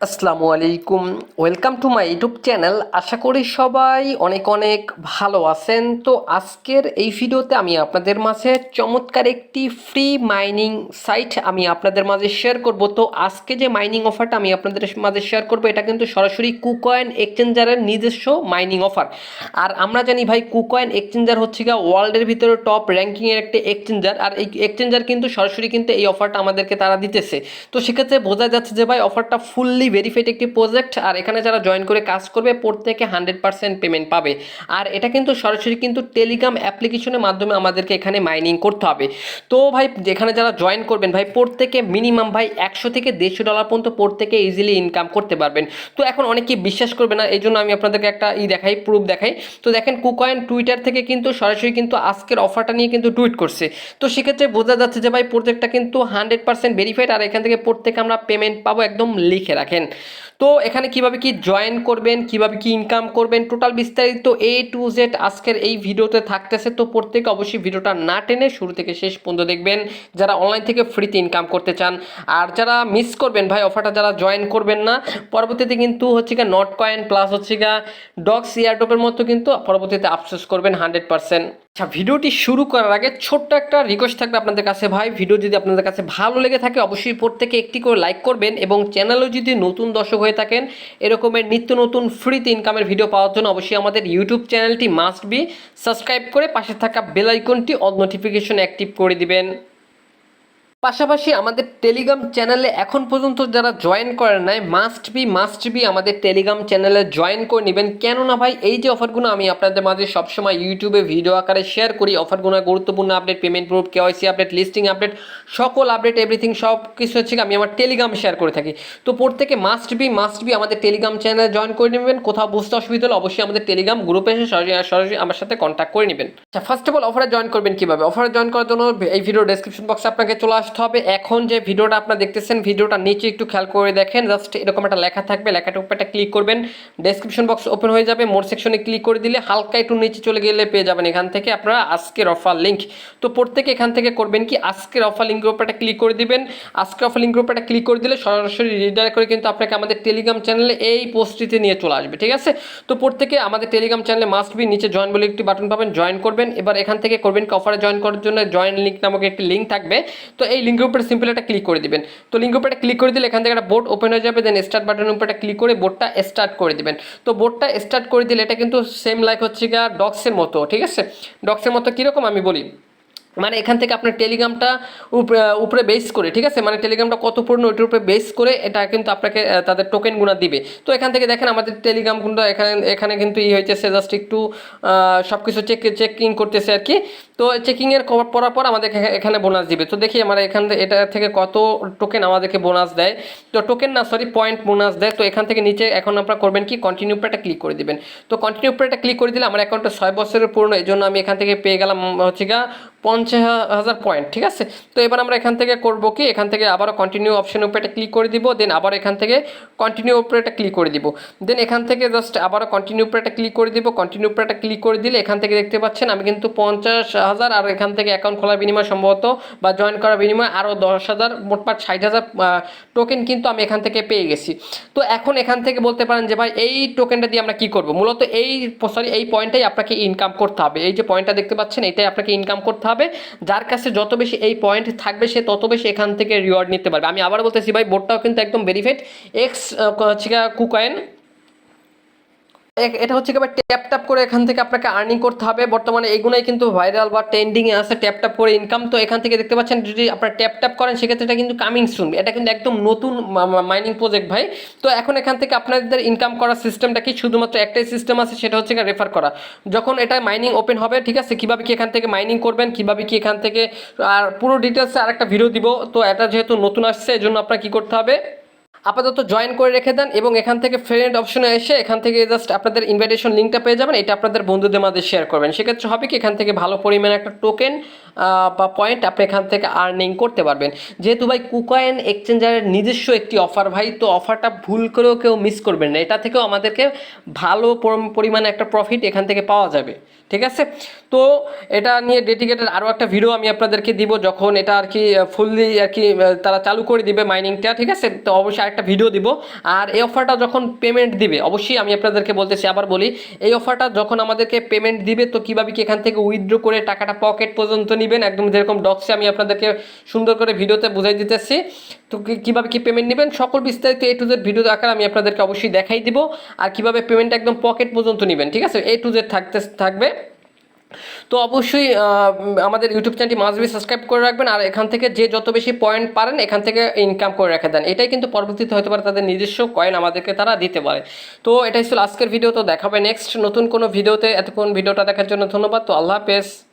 আসসালামু আলাইকুম। Welcome to my YouTube channel আশা করি সবাই অনেক অনেক ভালো আছেন। তো আজকের এই ভিডিওতে আমি আপনাদের মাঝে চমৎকার একটি ফ্রি মাইনিং সাইট আমি আপনাদের মাঝে শেয়ার করব। তো আজকে যে মাইনিং অফারটা আমি আপনাদের মাঝে শেয়ার করব, এটা কিন্তু সরাসরি কুকয়েন এক্সচেঞ্জারের নিজস্ব মাইনিং অফার আর আমরা জানি ভাই কুকয়েন এক্সচেঞ্জার হচ্ছে গিয়ে ওয়ার্ল্ডের ভিতরে টপ র্যাঙ্কিংয়ের একটা এক্সচেঞ্জার আর এই এক্সচেঞ্জার কিন্তু সরাসরি কিন্তু এই অফারটা আমাদেরকে তারা দিতেছে। তো সেক্ষেত্রে বোঝা যাচ্ছে যে ভাই অফারটা ফুললি ভেরিফাইড একটি প্রজেক্ট আর এখানে যারা জয়েন করে কাজ করবে, প্রত্যেকে হান্ড্রেড পার্সেন্ট পেমেন্ট পাবে। আর এটা কিন্তু সরাসরি কিন্তু টেলিগ্রাম অ্যাপ্লিকেশনের মাধ্যমে আমাদেরকে এখানে মাইনিং করতে হবে। তো ভাই, যেখানে যারা জয়েন করবেন ভাই, প্রত্যেকে মিনিমাম ভাই একশো থেকে দেড়শো ডলার পর্যন্ত প্রত্যেকে ইজিলি ইনকাম করতে পারবেন। তো এখন অনেকেই বিশ্বাস করবে না এই জন্য আমি আপনাদেরকে একটা ই দেখাই প্রুফ দেখাই। তো দেখেন কুকয়েন টুইটার থেকে কিন্তু সরাসরি কিন্তু আজকের অফারটা নিয়ে কিন্তু টুইট করছে। তো সেক্ষেত্রে বোঝা যাচ্ছে যে ভাই প্রজেক্টটা কিন্তু হান্ড্রেড পার্সেন্ট ভেরিফাইড আর এখান থেকে প্রত্যেকে আমরা পেমেন্ট পাবো একদম লিখে রাখেন and তো এখানে কীভাবে কি জয়েন করবেন, কীভাবে কি ইনকাম করবেন টোটাল বিস্তারিত এ টু জেড আজকের এই ভিডিওতে থাকতেছে। তো প্রত্যেকে অবশ্যই ভিডিওটা না টেনে শুরু থেকে শেষ পর্যন্ত দেখবেন, যারা অনলাইন থেকে ফ্রিতে ইনকাম করতে চান। আর যারা মিস করবেন ভাই অফারটা যারা জয়েন করবেন না, পরবর্তীতে কিন্তু হচ্ছে গিয়ে নট কয়েন প্লাস হচ্ছে গিয়ে ডক্স ইয়ারডপের মতো কিন্তু পরবর্তীতে আফসোস করবেন হান্ড্রেড পার্সেন্ট আচ্ছা ভিডিওটি শুরু করার আগে ছোট্ট একটা রিকোয়েস্ট থাকবে আপনাদের কাছে ভাই। ভিডিও যদি আপনাদের কাছে ভালো লেগে থাকে, অবশ্যই প্রত্যেকে একটি করে লাইক করবেন এবং চ্যানেলও যদি নতুন দর্শক হয়ে থাকেন। এরকমের নিত্য নতুন ফ্রিতে ইনকামের ভিডিও পাওয়ার জন্য অবশ্যই আমাদের ইউটিউব চ্যানেলটি মাস্ট বি সাবস্ক্রাইব করে পাশে থাকা বেল আইকনটি অল নোটিফিকেশন অ্যাক্টিভ করে দিবেন। পাশাপাশি আমাদের টেলিগ্রাম চ্যানেলে এখন পর্যন্ত যারা জয়েন করেন নাই মাস্ট বি মাস্ট বি আমাদের টেলিগ্রাম চ্যানেলে জয়েন করে নেবেন। কেননা ভাই, এই যে অফারগুলো আমি আপনাদের মাঝে সবসময় ইউটিউবে ভিডিও আকারে শেয়ার করি অফারগুলো গুরুত্বপূর্ণ update payment proof KYC update listing update সকল আপডেট এভরিথিং সব কিছু হচ্ছে আমি আমার টেলিগ্রাম শেয়ার করে থাকি। তো প্রত্যেকে মাস্ট বি মাস্ট বি আমাদের টেলিগ্রাম চ্যানেলে জয়েন করে নেবেন। কোথাও বুঝতে অসুবিধা হলে অবশ্যই আমাদের টেলিগ্রাম গ্রুপে এসে সরাসরি সরাসরি আমার সাথে কন্ট্যাক্ট করে নেবেন। আচ্ছা ফার্স্ট অফ অল অফারে জয়েন করবেন কীভাবে? অফারে জয়েন করার জন্য এই ভিডিও ডেসক্রিপশন বক্সে আপনাকে চলে আসতে হবে, এখন যে ভিডিওটা আপনারা দেখতেছেন, ভিডিওটা নিচে একটু খেয়াল করে দেখেন। জাস্ট এরকম একটা লেখা থাকবে, লেখাটার উপর একটা ক্লিক করবেন। ডেসক্রিপশন বক্স ওপেন হয়ে যাবে মোর সেকশনে ক্লিক করে দিলে হালকা একটু নিচে চলে গেলে পেয়ে যাবেন এখান থেকে আপনারা আজকের অফার লিঙ্ক তো প্রত্যেকে এখান থেকে করবেন কি, আজকের অফার লিঙ্কের উপর একটা ক্লিক করে দিবেন। আজকের অফার লিঙ্কের উপর একটা ক্লিক করে দিলে সরাসরি রিডার করে কিন্তু আপনাকে আমাদের টেলিগ্রাম চ্যানেলে এই পোস্টটিতে নিয়ে চলে আসবে, ঠিক আছে? তো প্রত্যেকে আমাদের টেলিগ্রাম চ্যানেলে মাস্ট বি নিচে জয়েন বলে একটি বাটন পাবেন জয়েন করবেন। এবার এখান থেকে করবেন কি অফারে জয়েন করার জন্য জয়েন লিঙ্ক নামক একটি লিঙ্ক থাকবে। তো এই লিঙ্কের উপরে সিম্পল একটা ক্লিক করে দিবেন। তো লিঙ্কের উপরে ক্লিক করে দিলে এখান থেকে একটা বোর্ড ওপেন হয়ে যাবে দেন স্টার্ট বাটনের উপরে ক্লিক করে বোর্ডটা স্টার্ট করে দিবেন। তো বোর্ডটা স্টার্ট করে দিলে এটা কিন্তু সেম লাইক হচ্ছে গিয়ে ডক্সের মতো, ঠিক আছে? ডক্সের মতো কীরকম আমি বলি? মানে এখান থেকে আপনার টেলিগ্রামটা উপরে বেস করে, ঠিক আছে? মানে টেলিগ্রামটা কত পূর্ণ ওইটার উপরে বেস করে এটা কিন্তু আপনাকে তাদের টোকেনগুলো দিবে। তো এখান থেকে দেখেন আমাদের টেলিগ্রামগুলো এখানে এখানে কিন্তু ই হয়েছে সে জাস্ট একটু সব কিছু চেক চেকিং করতেছে আর কি। তো চেকিংয়ের পরার পর আমাদের এখা- এখানে বোনাস দিবে। তো দেখি আমরা এখান এটা থেকে কত টোকেন আমাদেরকে বোনাস দেয়। তো টোকেন না সরি পয়েন্ট বোনাস দেয়। তো এখান থেকে নিচে এখন আপনারা করবেন কি কন্টিনিউ একটা ক্লিক করে দিবেন। তো কন্টিনিউ একটা ক্লিক করে দিলে আমার অ্যাকাউন্টটা ছয় বছরের পুরনো, এই জন্য আমি এখান থেকে পেয়ে গেলাম হচ্ছে গা পঞ্চাশ হাজার পয়েন্ট ঠিক আছে? তো এবার আমরা এখান থেকে করব কি, এখান থেকে আবারও কন্টিনিউ অপশন উপরে একটা ক্লিক করে দিব দেন আবার এখান থেকে কন্টিনিউ উপরে একটা ক্লিক করে দিব। দেন এখান থেকে জাস্ট আবারও কন্টিনিউ উপরে একটা ক্লিক করে দিব কন্টিনিউ উপরে একটা ক্লিক করে দিলে এখান থেকে দেখতে পাচ্ছেন আমি কিন্তু পঞ্চাশ হাজার আর এখান থেকে অ্যাকাউন্ট খোলার বিনিময় সম্ভবত বা জয়েন করার বিনিময় আরও দশ হাজার মোটমাট ষাট হাজার টোকেন কিন্তু আমি এখান থেকে পেয়ে গেছি। তো এখন এখান থেকে বলতে পারেন যে ভাই, এই টোকেনটা দিয়ে আমরা কি করব? মূলত এই সরি এই পয়েন্টটাই আপনাকে ইনকাম করতে হবে। এই যে পয়েন্টটা দেখতে পাচ্ছেন, এটাই আপনাকে ইনকাম করতে হবে। যার কাছে যত বেশি এই পয়েন্ট থাকবে, সে তত বেশি এখান থেকে রিওয়ার্ড নিতে পারবে। আমি আবার বলতেছি ভাই বোর্ডটাও কিন্তু একদম ভেরিফাইড এক্স কুকয়েন এটা হচ্ছে কি ট্যাপ ট্যাপ করে এখান থেকে আপনাকে আর্নিং করতে হবে। বর্তমানে এগুলোই কিন্তু ভাইরাল বা ট্রেন্ডিংয়ে আছে ট্যাপ ট্যাপ করে ইনকাম তো এখান থেকে দেখতে পাচ্ছেন, যদি আপনারা ট্যাপ ট্যাপ করেন, সেক্ষেত্রে এটা কিন্তু কামিং সুন এটা কিন্তু একদম নতুন মাইনিং প্রজেক্ট ভাই। তো এখন এখান থেকে আপনাদের ইনকাম করার সিস্টেমটা কি? শুধুমাত্র একটাই সিস্টেম আছে, সেটা হচ্ছে রেফার করা। যখন এটা মাইনিং ওপেন হবে, ঠিক আছে, কীভাবে কি এখান থেকে মাইনিং করবেন, কীভাবে কি এখান থেকে, আর পুরো ডিটেলসে আরেকটা ভিডিও দিব। তো এটা যেহেতু নতুন আসছে এই জন্য আপনার কী করতে হবে? আপাতত জয়েন করে রেখে দেন এবং এখান থেকে ফ্রেন্ড অপশনে এসে এখান থেকে জাস্ট আপনাদের ইনভাইটেশন লিঙ্কটা পেয়ে যাবেন। এটা আপনাদের বন্ধুদের মাঝে শেয়ার করবেন। সেক্ষেত্রে হবে কি, এখান থেকে ভালো পরিমাণে একটা টোকেন বা পয়েন্ট আপনি এখান থেকে আর্নিং করতে পারবেন। যেহেতু ভাই কুকয়েন এক্সচেঞ্জারের নিজস্ব একটি অফার ভাই, তো অফারটা ভুল করেও কেউ মিস করবেন না। এটা থেকেও আমাদেরকে ভালো পরিমাণে একটা প্রফিট এখান থেকে পাওয়া যাবে। ঠিক আছে? তো এটা নিয়ে ডেডিকেটেড আরও একটা ভিডিও আমি আপনাদেরকে দিব, যখন এটা আর কি ফুললি আর কি তারা চালু করে দিবে মাইনিংটা ঠিক আছে? তো অবশ্যই আরেকটা ভিডিও দিব। আর এই অফারটা যখন পেমেন্ট দিবে, অবশ্যই আমি আপনাদেরকে বলতেছি, আবার বলি, এই অফারটা যখন আমাদেরকে পেমেন্ট দিবে, তো কীভাবে কি এখান থেকে উইথড্র করে টাকাটা পকেট পর্যন্ত নেবেন? একদম যেরকম ডক্সে আমি আপনাদেরকে সুন্দর করে ভিডিওতে বুঝাই দিতেছি। তো কীভাবে কি পেমেন্ট নেবেন? সকল বিস্তারিত এ টু জেড ভিডিও আকার আমি আপনাদেরকে অবশ্যই দেখাই দিব। আর কীভাবে পেমেন্ট একদম পকেট পর্যন্ত নেবেন, ঠিক আছে? এ টু জেড থাকতে, থাকবে। তো অবশ্যই আমাদের ইউটিউব চ্যানেলটি মাঝবি সাবস্ক্রাইব করে রাখবেন আর এখান থেকে যে যত বেশি পয়েন্ট পারেন, এখান থেকে ইনকাম করে রেখে দেন। এটাই কিন্তু পরবর্তীতে হতে পারে তাদের নিজস্ব কয়েন আমাদেরকে তারা দিতে পারে। তো এটাই ছিল আজকের ভিডিও তো দেখাবে নেক্সট নতুন কোনো ভিডিওতে এতক্ষণ ভিডিওটা দেখার জন্য ধন্যবাদ। তো আল্লাহ হাফেজ।